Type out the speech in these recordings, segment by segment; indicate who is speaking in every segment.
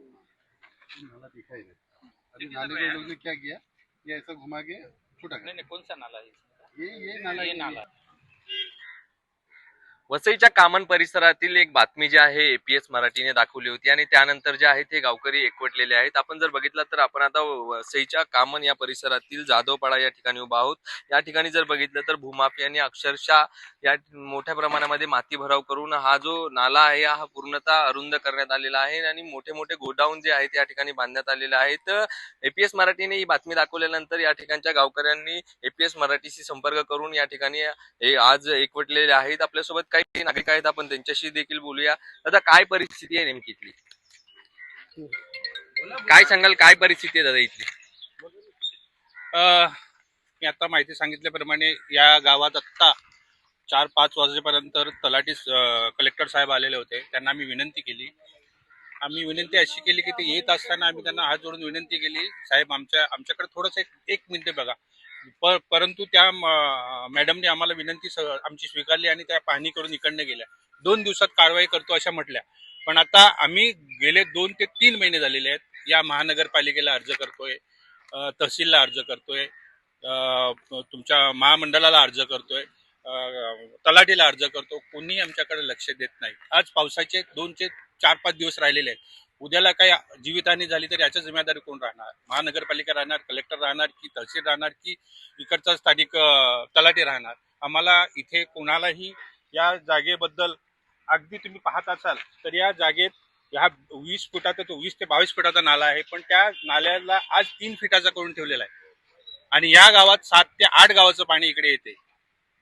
Speaker 1: नाला दिखाई दे अभी नाले के लोग ने क्या किया? ये ऐसा घुमा के छुटा
Speaker 2: नहीं नहीं कौन सा नाला है?
Speaker 1: ये ये नाला
Speaker 2: ये. नाला.
Speaker 3: वसईच्या कामन परिसरातील एक बातमी जी आहे एपीएस मराठीने दाखवली होती आणि त्यानंतर जे आहे ते गावकरी एकवटलेले आहेत. आपण जर बघितलं तर आपण आता वसईच्या कामन या परिसरातील जाधवपाडा या ठिकाणी उभा आहोत. या ठिकाणी जर बघितलं तर भूमाफियांनी अक्षरशः या मोठ्या प्रमाणामध्ये माती भराव करून हा जो नाला आहे हा पूर्णतः अरुंद करण्यात आलेला आहे आणि मोठे मोठे गोडाऊन जे आहेत या ठिकाणी बांधण्यात आलेले आहेत. एपीएस मराठीने ही बातमी दाखवल्यानंतर या ठिकाणच्या गावकऱ्यांनी एपीएस मराठीशी संपर्क करून या ठिकाणी हे आज एकवटलेले आहेत. आपल्यासोबत काही नागरिक आहेत आपण त्यांच्याशी देखील बोलूया. दादा काय परिस्थिती आहे नेमकी इथली? काय सांगाल काय परिस्थिती आहे दादा इथली?
Speaker 4: मी आता माहिती सांगितल्याप्रमाणे या गावात आत्ता चार पाच वाजेपर्यंत तलाठी कलेक्टर साहेब आलेले होते. त्यांना आम्ही विनंती केली. आम्ही विनंती अशी केली की ते येत असताना आम्ही त्यांना हात जोडून विनंती केली. साहेब आमच्या आमच्याकडे थोडंसं एक एक मिनिट बघा. पर परंतु त्या मॅडमने आम्हाला विनंती आमची स्वीकारली आणि त्या पाहणी करून इकडनं गेल्या. दोन दिवसात कारवाई करतो अशा म्हटल्या. पण आता आम्ही गेले दोन ते तीन महिने झालेले आहेत. या महानगरपालिकेला अर्ज करतोय तहसीलला अर्ज करतोय अ, तुमच्या महामंडळाला अर्ज करतोय तलाठीला अर्ज करतो. कोणीही आमच्याकडे लक्ष देत नाही. आज पावसाचे दोन ते चार पाच दिवस राहिलेले आहेत. उद्याला काही जीवितहानी झाली तर याच्या जिम्मेदारी कोण राहणार? महानगरपालिका राहणार कलेक्टर राहणार की तहसील राहणार की इकडचा स्थानिक तलाठी राहणार? आम्हाला इथे कोणालाही या जागेबद्दल अगदी तुम्ही पाहत असाल तर या जागेत ह्या वीस फुटाचा तो वीस ते बावीस फुटाचा नाला आहे पण त्या नाल्याला आज तीन फिटाचा करून ठेवलेला आहे. आणि या गावात सात ते आठ गावाचं पाणी इकडे येते.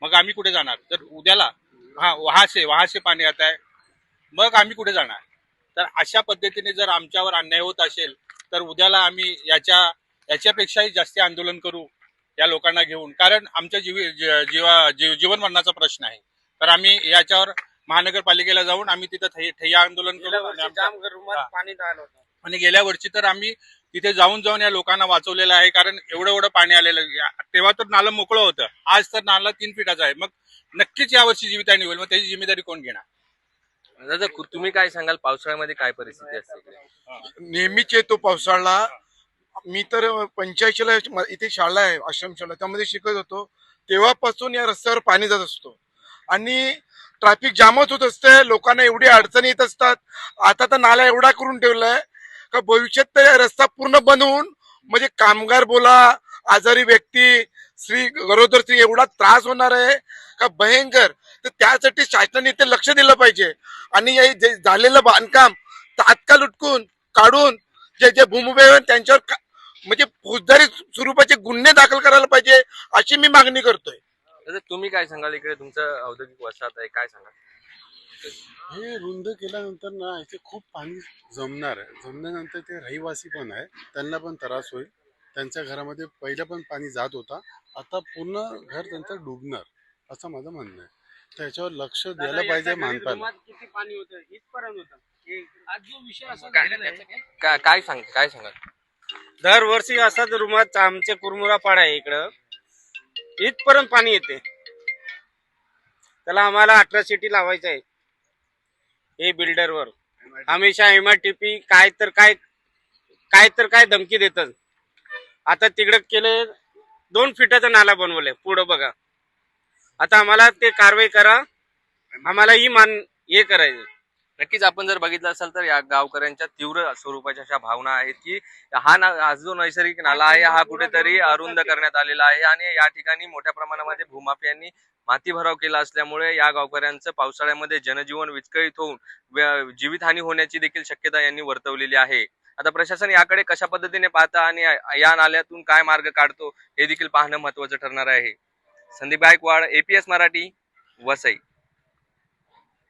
Speaker 4: मग आम्ही कुठे जाणार? तर उद्याला हा वहासे वहासे पाणी येत आहे. मग आम्ही कुठे जाणार? तर अशा पद्धतीने जर आमच्यावर अन्याय होत असेल तर उद्याला आम्ही याच्या याच्यापेक्षाही जास्त आंदोलन करू या लोकांना घेऊन. कारण आमच्या जीवी जीवा जीव जीवन मरणाचा प्रश्न आहे. तर आम्ही याच्यावर महानगरपालिकेला जाऊन आम्ही तिथं ठै- ठैय्या आंदोलन करू आणि गेल्या वर्षी तर आम्ही तिथे जाऊन जाऊन या लोकांना वाचवलेलं आहे. कारण एवढं एवढं पाणी आलेलं तेव्हा तर नालं मोकळं होतं. आज तर नाला तीन फिटाचं आहे. मग नक्कीच यावर्षी जीवितहानी होईल. मग त्याची जिम्मेदारी कोण घेणार?
Speaker 3: दादा कु- तुम्ही काय सांगाल? पावसाळ्यामध्ये काय परिस्थिती असते इकडे?
Speaker 5: नेहमीच येतो पावसाळा. मी तर पंच्याऐंशीला इथे शाळा आहे आश्रम शाळा. त्यामध्ये शिकत होतो. तेव्हापासून या रस्त्यावर पाणी जात असतो. आणि ट्रॅफिक जामच होत असते. लोकांना एवढी अडचणी येत असतात. आता तर नाला एवढा करून ठेवलाय का भविष्यात तर रस्ता पूर्ण बंद होऊन म्हणजे कामगार बोला आजारी व्यक्ती स्त्री गरोदर स्त्री एवढा त्रास होणार आहे का? भयंकर. तर त्यासाठी शासनाने ते लक्ष दिलं पाहिजे. आणि हे जे झालेलं बांधकाम तात्काळ उठकून काढून जे जे भूमुभे आहेत त्यांच्यावर का- म्हणजे फौजदारी स्वरूपाचे गुन्हे दाखल करायला पाहिजे अशी मी मागणी करतोय.
Speaker 3: तुम्ही काय सांगाल इकडे? तुमचं औद्योगिक वसाहत आहे काय सांगाल?
Speaker 1: हे रुंद केल्यानंतर ना इथे खूप पाणी जमणार आहे. जमल्यानंतर ते रहिवासी पण आहे त्यांना पण त्रास होईल. त्यांच्या घरामध्ये पहिलं पण पाणी जात होता. आता पूर्ण घर त्यांचं डुबणार असं माझं म्हणणं आहे. त्याच्यावर लक्ष द्यायला पाहिजे मानपाला
Speaker 2: किती पाणी होतं? इथपर्यंत होतं. हे- आज जो विषय असा
Speaker 3: काय
Speaker 2: झालेला आहे
Speaker 3: काय काय सांग काय सांगाल?
Speaker 6: दरवर्षी असाच रुमात आमचे कुरमुरा पाडा आहे इकडं. इथपर्यंत पाणी येते. त्याला आम्हाला अट्रॉसिटी लावायचं आहे हे बिल्डरवर. हमेशा एमआरटीपी काय तर काय काय तर काय धमकी देतात. आता तिकडं केले दोन फिटाचा नाला बनवलाय. पुढं बघा. आता आम्हाला ते कारवाई करा. आम्हाला ही मान हे करायचं.
Speaker 3: नक्कीच आपण जर बघितलं असेल तर या गावकऱ्यांच्या तीव्र स्वरूपाच्या अशा भावना आहेत की हा ना हा जो नैसर्गिक नाला आहे हा कुठेतरी अरुंद करण्यात आलेला आहे आणि या ठिकाणी मोठ्या प्रमाणामध्ये भूमाफियांनी माती भराव केला असल्यामुळे या गावकऱ्यांचं पावसाळ्यामध्ये जनजीवन विस्कळीत होऊन जीवितहानी होण्याची देखील शक्यता यांनी वर्तवलेली आहे. आता प्रशासन याकडे कशा पद्धतीने पाहतं आणि या- या नाल्यातून काय मार्ग काढतो हे देखील पाहणं महत्वाचं ठरणार आहे. संदीप गायकवाड एपीएस मराठी वसई.